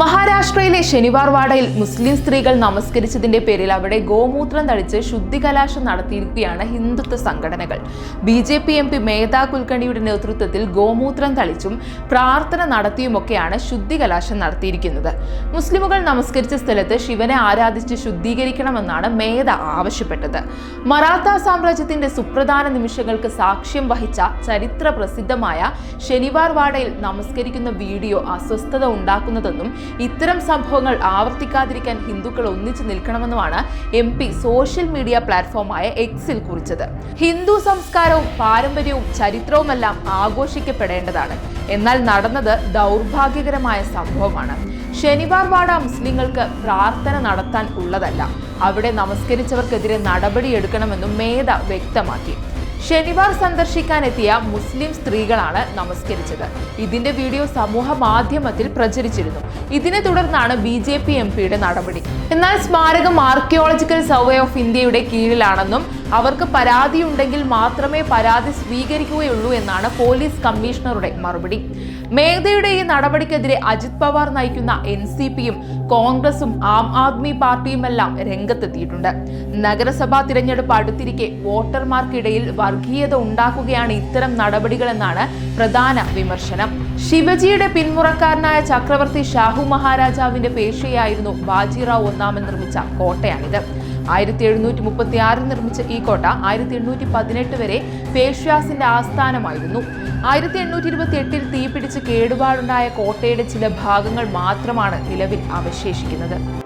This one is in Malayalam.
മഹാരാഷ്ട്രയിലെ ശനിവാർ വാഡയിൽ മുസ്ലിം സ്ത്രീകൾ നമസ്കരിച്ചതിന്റെ പേരിൽ അവിടെ ഗോമൂത്രം തളിച്ച് ശുദ്ധികലാശം നടത്തിയിരിക്കുകയാണ് ഹിന്ദുത്വ സംഘടനകൾ. B J P M P Medha കുൽക്കണിയുടെ നേതൃത്വത്തിൽ ഗോമൂത്രം തളിച്ചും പ്രാർത്ഥന നടത്തിയുമൊക്കെയാണ് ശുദ്ധികലാശം നടത്തിയിരിക്കുന്നത്. മുസ്ലിമുകൾ നമസ്കരിച്ച സ്ഥലത്ത് ശിവനെ ആരാധിച്ച് ശുദ്ധീകരിക്കണമെന്നാണ് മേധ ആവശ്യപ്പെട്ടത്. മറാത്ത സാമ്രാജ്യത്തിന്റെ സുപ്രധാന നിമിഷങ്ങൾക്ക് സാക്ഷ്യം വഹിച്ച ചരിത്ര പ്രസിദ്ധമായ ശനിവാർ വാഡയിൽ നമസ്കരിക്കുന്ന വീഡിയോ അസ്വസ്ഥത ഉണ്ടാക്കുന്നതെന്നും ഇത്തരം സംഭവങ്ങൾ ആവർത്തിക്കാതിരിക്കാൻ ഹിന്ദുക്കൾ ഒന്നിച്ചു നിൽക്കണമെന്നുമാണ് എം പി സോഷ്യൽ മീഡിയ പ്ലാറ്റ്ഫോമായ എക്സിൽ കുറിച്ചത്. ഹിന്ദു സംസ്കാരവും പാരമ്പര്യവും ചരിത്രവുമെല്ലാം ആഘോഷിക്കപ്പെടേണ്ടതാണ്. എന്നാൽ നടന്നത് ദൗർഭാഗ്യകരമായ സംഭവമാണ്. ശനിവാർ വാട മുസ്ലിങ്ങൾക്ക് പ്രാർത്ഥന നടത്താൻ ഉള്ളതല്ല. അവിടെ നമസ്കരിച്ചവർക്കെതിരെ നടപടിയെടുക്കണമെന്നും മേധ വ്യക്തമാക്കി. ശനിവാർ സന്ദർശിക്കാനെത്തിയ മുസ്ലിം സ്ത്രീകളാണ് നമസ്കരിച്ചത്. ഇതിന്റെ വീഡിയോ സമൂഹ മാധ്യമത്തിൽ പ്രചരിച്ചിരുന്നു. ഇതിനെ തുടർന്നാണ് ബി ജെ പി എം പിയുടെ നടപടി. എന്നാൽ സ്മാരകം ആർക്കിയോളജിക്കൽ സർവേ ഓഫ് ഇന്ത്യയുടെ കീഴിലാണെന്നും അവർക്ക് പരാതി ഉണ്ടെങ്കിൽ മാത്രമേ പരാതി സ്വീകരിക്കുകയുള്ളൂ എന്നാണ് പോലീസ് കമ്മീഷണറുടെ മറുപടി. മേധയുടെ ഈ നടപടിക്കെതിരെ അജിത് പവാർ നയിക്കുന്ന എൻ സി പിയും കോൺഗ്രസും ആം ആദ്മി പാർട്ടിയുമെല്ലാം രംഗത്തെത്തിയിട്ടുണ്ട്. നഗരസഭാ തിരഞ്ഞെടുപ്പ് അടുത്തിരിക്കെ വോട്ടർമാർക്കിടയിൽ വർഗീയത ഉണ്ടാക്കുകയാണ് ഇത്തരം നടപടികളെന്നാണ് പ്രധാന വിമർശനം. ശിവജിയുടെ പിന്മുറക്കാരനായ ചക്രവർത്തി ഷാഹു മഹാരാജാവിന്റെ പേശയായിരുന്നു ബാജിറാവ് ഒന്നാമൻ നിർമ്മിച്ച കോട്ടയാണിത്. ആയിരത്തി എഴുന്നൂറ്റി മുപ്പത്തി ആറിൽ നിർമ്മിച്ച ഈ കോട്ട ആയിരത്തി എണ്ണൂറ്റി പതിനെട്ട് വരെ പേഷ്യാസിന്റെ ആസ്ഥാനമായിരുന്നു. ആയിരത്തി എണ്ണൂറ്റി ഇരുപത്തി എട്ടിൽ തീപിടിച്ച് കേടുപാടുണ്ടായ കോട്ടയുടെ ചില ഭാഗങ്ങൾ മാത്രമാണ് നിലവിൽ അവശേഷിക്കുന്നത്.